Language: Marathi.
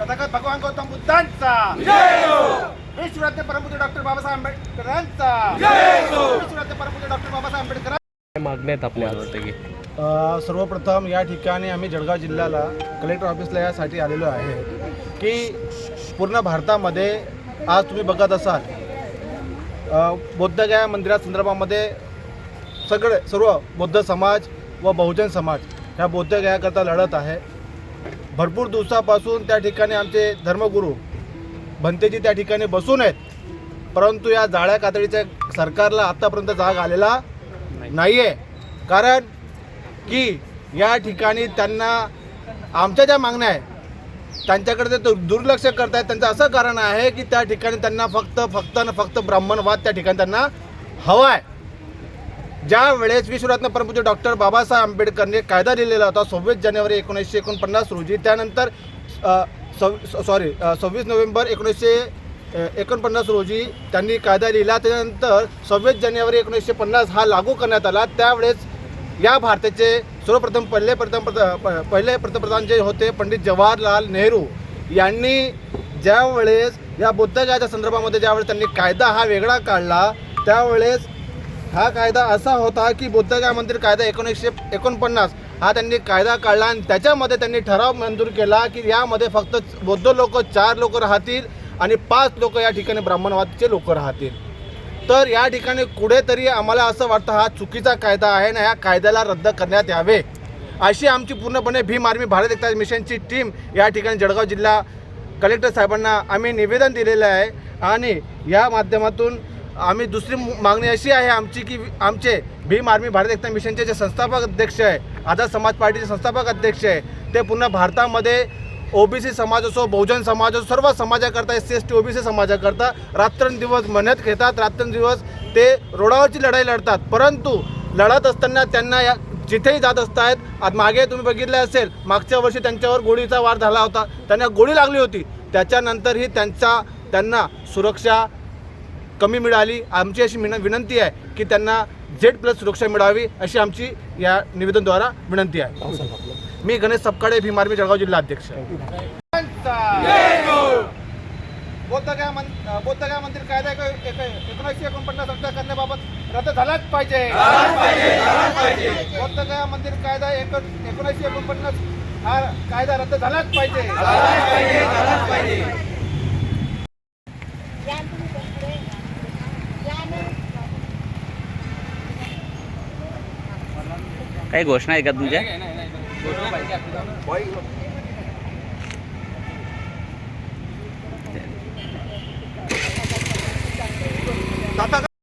तथागत भगवान गौतम बुद्धांचा. विश्वरत्न परमपूज्य डॉक्टर बाबासाहेब आंबेडकरांचा. विश्वरत्न परमपूज्य डॉक्टर बाबासाहेब आंबेडकर मागण्या आहेत आपल्या की अ, सर्वप्रथम या ठिकाणी आम्ही जळगाव जिल्ह्याला कलेक्टर ऑफिसला यासाठी आलेलो आहे की पूर्ण भारतामध्ये आज तुम्ही बघत असाल बौद्धगया मंदिरा संदर्भामध्ये सगळे सर्व बौद्ध समाज व बहुजन समाज ह्या बौद्धगयाकरता लढत आहे. भरपूर दिवसापासून त्या ठिकाणी आमचे धर्मगुरू भंतेजी त्या ठिकाणी बसून आहेत. परंतु या जाळ्या कातडीच्या सरकारला आत्तापर्यंत जाग आलेला नाही आहे कारण की या ठिकाणी त्यांना आमच्या ज्या मागण्या आहेत त्यांच्याकडे ते दुर्लक्ष करत आहेत त्यांचं असं कारण आहे की त्या ठिकाणी त्यांना फक्त फक्त न फक्त ब्राह्मणवाद त्या ठिकाणी त्यांना हवा आहे. ज्या वेळेस विश्वरत्न परमपूज्य डॉक्टर बाबासाहेब आंबेडकरने कायदा लिहिलेला होता सव्वीस जानेवारी एकोणीसशे एकोणपन्नास रोजी त्यानंतर अ, सॉरी सव्वीस नोव्हेंबर एकोणीसशे एकोणपन्नास रोजी त्यांनी कायदा लिहिला. त्यानंतर सव्वीस जानेवारी एकोणीसशे पन्नास हा लागू करण्यात आला. त्यावेळेस या भारताचे सर्वप्रथम पहिले प्रथम पहिले पंतप्रधान जे होते पंडित जवाहरलाल नेहरू यांनी ज्यावेळेस या बुद्ध संदर्भामध्ये ज्यावेळेस त्यांनी कायदा हा वेगळा काढला त्यावेळेस हा कायदा असा होता की बुद्धगा मंदिर कायदा एकोणीसशे एकोणपन्नास हा त्यांनी कायदा काढला आणि त्याच्यामध्ये त्यांनी ठराव मंजूर केला की यामध्ये फक्त बौद्ध लोक चार लोक राहतील आणि पाच लोक या ठिकाणी ब्राह्मणवादचे लोक राहतील. तर या ठिकाणी कुठेतरी आम्हाला असं वाटतं हा चुकीचा कायदा आहे ना या कायद्याला रद्द करण्यात यावे. अशी आमची पूर्णपणे भीम आर्मी भारत एकता मिशनची टीम या ठिकाणी जळगाव जिल्हा कलेक्टर साहेबांना आम्ही निवेदन दिलेलं आहे आणि या माध्यमातून आम्ही दुसरी मागणी अशी आहे आमची की आमचे भीम आर्मी भारत एकता मिशनचे जे संस्थापक अध्यक्ष आहे आझाद समाज पार्टीचे संस्थापक अध्यक्ष आहे ते पुन्हा भारतामध्ये ओबीसी समाज असो बहुजन समाज असो सर्व समाजाकरता S C S T OBC समाजाकरता रात्रंदिवस मेहनत घेतात रात्रंदिवस ते रोडावरची लढाई लढतात. परंतु लढत असताना त्यांना या जिथेही जात असतायत आज मागे तुम्ही बघितलं असेल मागच्या वर्षी त्यांच्यावर गोळीचा वार झाला होता. त्यांना गोळी लागली होती. त्याच्यानंतरही त्यांचा त्यांना सुरक्षा कमी मिळाली. आमची अशी विन विनंती आहे की त्यांना झेड प्लस सुरक्षा मिळावी अशी आमची या निवेदनद्वारा विनंती आहे. मी गणेश सपकाळे भीम आर्मी जळगाव जिल्हा अध्यक्ष. बौद्धगया मन बौद्धगया मंदिर कायदा एक- एक- एकोणीसशे एकोणपन्नास रद्द करण्याबाबत रद्द झालाच पाहिजे. बौद्धगया मंदिर कायदा एक एकोणीसशे एकोणपन्नास हा कायदा रद्द झालाच पाहिजे. काही घोषणा आहे का तुमच्या